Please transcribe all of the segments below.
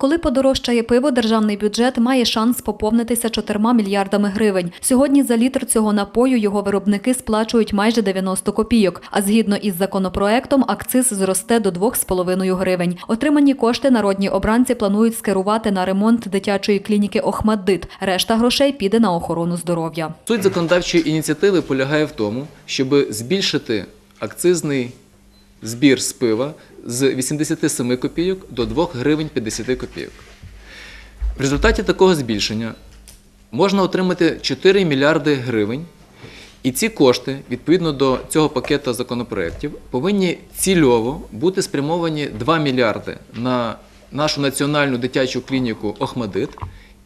Коли подорожчає пиво, державний бюджет має шанс поповнитися 4 мільярдами гривень. Сьогодні за літр цього напою його виробники сплачують майже 90 копійок. А згідно із законопроектом, акциз зросте до 2,5 гривень. Отримані кошти народні обранці планують скерувати на ремонт дитячої клініки Охмаддит. Решта грошей піде на охорону здоров'я. Суть законодавчої ініціативи полягає в тому, щоб збільшити акцизний збір з пива з 87 копійок до 2 гривень 50 копійок. В результаті такого збільшення можна отримати 4 мільярди гривень, і ці кошти, відповідно до цього пакету законопроєктів, повинні цільово бути спрямовані 2 мільярди на нашу національну дитячу клініку Охмадит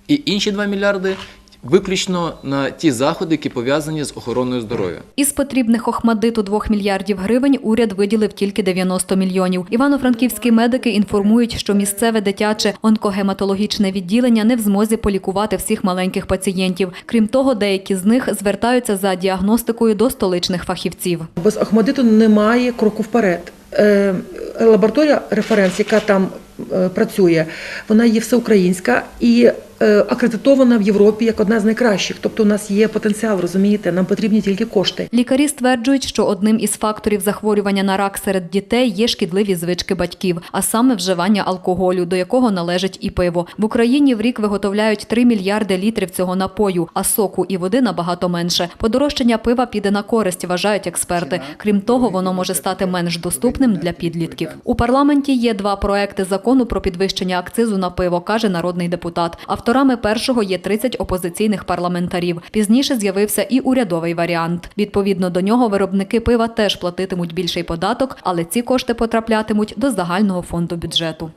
і інші 2 мільярди виключно на ті заходи, які пов'язані з охороною здоров'я. Із потрібних охмадиту 2 мільярдів гривень уряд виділив тільки 90 мільйонів. Івано-франківські медики інформують, що місцеве дитяче онкогематологічне відділення не в змозі полікувати всіх маленьких пацієнтів. Крім того, деякі з них звертаються за діагностикою до столичних фахівців. Без Ахмадиту немає кроку вперед. Е, Лабораторія референс, яка там е, працює, вона є всеукраїнська і акредитована в Європі як одна з найкращих. Тобто у нас є потенціал, розумієте, нам потрібні тільки кошти. Лікарі стверджують, що одним із факторів захворювання на рак серед дітей є шкідливі звички батьків, а саме вживання алкоголю, до якого належить і пиво. В Україні в рік виготовляють 3 мільярди літрів цього напою, а соку і води набагато менше. Подорожчання пива піде на користь, вважають експерти. Крім того, воно може стати менш доступним для підлітків. У парламенті є два проекти закону про підвищення акцизу на пиво, каже народний депутат. Авторами першого є 30 опозиційних парламентарів. Пізніше з'явився і урядовий варіант. Відповідно до нього виробники пива теж платитимуть більший податок, але ці кошти потраплятимуть до загального фонду бюджету.